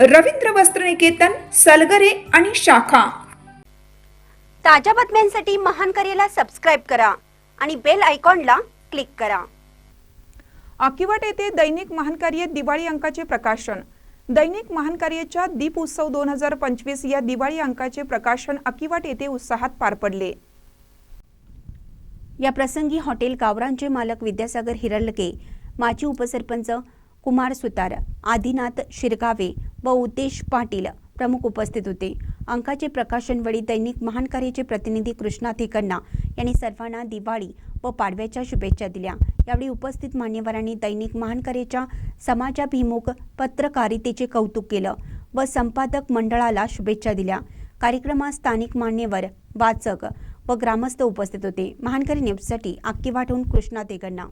रवींद्र वस्त्रनिकेतन सलगरे आणि शाखा. ताज्या बातम्यांसाठी महान करेला सबस्क्राईब करा आणि बेल आयकॉनला क्लिक करा. आकिवाट येथे दैनिक महानकार्य दिवाळी अंकाचे प्रकाशन. दैनिक महानकार्याच्या दीप उत्सव दोन हजार पंचवीस या दिवाळी अंकाचे प्रकाशन अकिवाट येथे उत्साहात पार पडले. या प्रसंगी हॉटेल गावरांचे मालक विद्यासागर हिरलके माजी उपसरपंच कुमार सुतार आदिनाथ शिरगावे व उतेश पाटील प्रमुख उपस्थित होते. अंकाचे प्रकाशनवेळी दैनिक महानकार्याचे प्रतिनिधी कृष्णा थेकन्ना यांनी सर्वांना दिवाळी व पाडव्याच्या शुभेच्छा दिल्या. यावेळी उपस्थित मान्यवरांनी दैनिक महानकार्याच्या समाजाभिमुख पत्रकारितेचे कौतुक केलं व संपादक मंडळाला शुभेच्छा दिल्या. कार्यक्रमात स्थानिक मान्यवर वाचक व ग्रामस्थ उपस्थित होते. महानकरी न्यूजसाठी आक्कीवाटहून कृष्णा देगण्णा